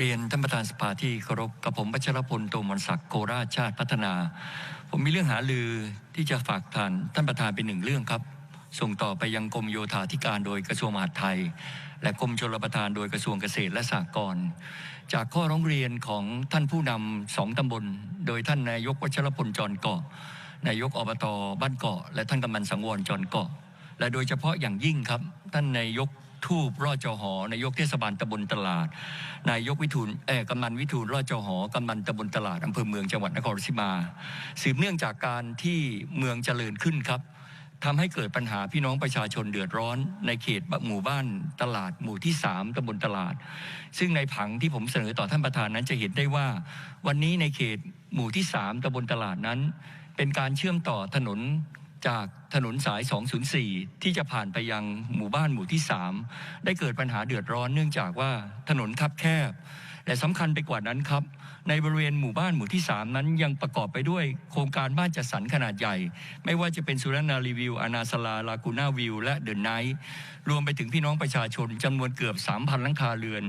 เรียนท่านประธานสภาที่เคารพกับผมวัชรพลโตมนศักดิ์โคราชชาติพัฒนา ผมมีเรื่องหาลือที่จะฝากท่านท่านประธานเป็นหนึ่งเรื่องครับ ส่งต่อไปยังกรมโยธาธิการโดยกระทรวงมหาดไทย และกรมชลประทานโดยกระทรวงเกษตรและสหกรณ์จากข้อร้องเรียนของท่านผู้นำสองตำบล โดยท่านนายกวัชรพลจรเกาะ นายกอบตบ้านเกาะ และท่านกำนันสังวรจรเกาะ และโดยเฉพาะอย่างยิ่งครับท่านนายก ทูบรอดจอหอนายกเทศบาลตำบลตลาด นายกวิทูลเออกำนันวิทูลรอดจอหอกำนันตำบลตลาดอำเภอเมืองจังหวัดนครราชสีมา สืบเนื่องจากการที่เมืองเจริญขึ้นครับทำให้เกิดปัญหาพี่น้องประชาชนเดือดร้อน ในเขตหมู่บ้านตลาดหมู่ที่ 3ตำบลตลาด ซึ่งในผังที่ผมเสนอต่อท่านประธานนั้นจะเห็นได้ว่า วันนี้ในเขตหมู่ที่ 3ตำบลตลาดนั้น เป็นการเชื่อมต่อถนน จากถนนสาย 204 ที่จะผ่านไปยังหมู่บ้านหมู่ที่ 3 ได้เกิดปัญหาเดือดร้อนเนื่องจากว่าถนนคับแคบ และสำคัญไปกว่านั้นครับ ในบริเวณหมู่บ้านหมู่ที่ 3 นั้นยังประกอบไปด้วยโครงการบ้านจัดสรรขนาดใหญ่ ไม่ว่าจะเป็นสุรนารีวิว อนาสลา ลากูน่าวิว และเดินไนท์รวมไปถึงพี่น้องประชาชนจำนวนเกือบ 3,000หลังคาเรือน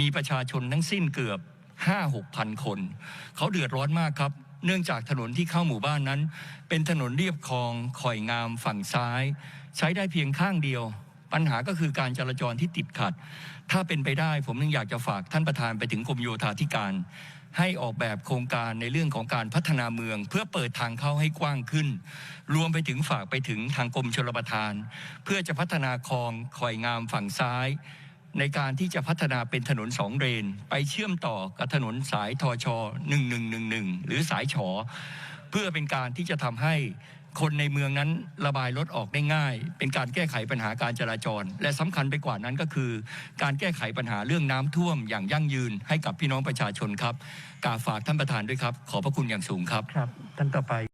มีประชาชนทั้งสิ้นเกือบ 5-6พันคน เขาเดือดร้อนมากครับ เนื่องจากถนนที่เข้าหมู่บ้านนั้น เป็นถนนเรียบคลองข่อยงามฝั่งซ้าย ใช้ได้เพียงข้างเดียว ปัญหาก็คือการจราจรที่ติดขัด ถ้าเป็นไปได้ผมยังอยากจะฝากท่านประธานไปถึงกรมโยธาธิการ ให้ออกแบบโครงการในเรื่องของการพัฒนาเมือง เพื่อเปิดทางเข้าให้กว้างขึ้น รวมไปถึงฝากไปถึงทางกรมชลประทาน เพื่อจะพัฒนาคลองข่อยงามฝั่งซ้าย ในการที่จะพัฒนาเป็นถนนสองเลน ไปเชื่อมต่อกับถนนสายทช1111 หรือสายฉอ เพื่อเป็นการที่จะทำให้คนในเมืองนั้นระบายรถออกได้ง่าย เป็นการแก้ไขปัญหาการจราจร และสำคัญไปกว่านั้นก็คือ การแก้ไขปัญหาเรื่องน้ำท่วมอย่างยั่งยืนให้กับพี่น้องประชาชนครับกาฝากท่านประธานด้วยครับ ขอพระคุณอย่างสูงครับครับท่านต่อไป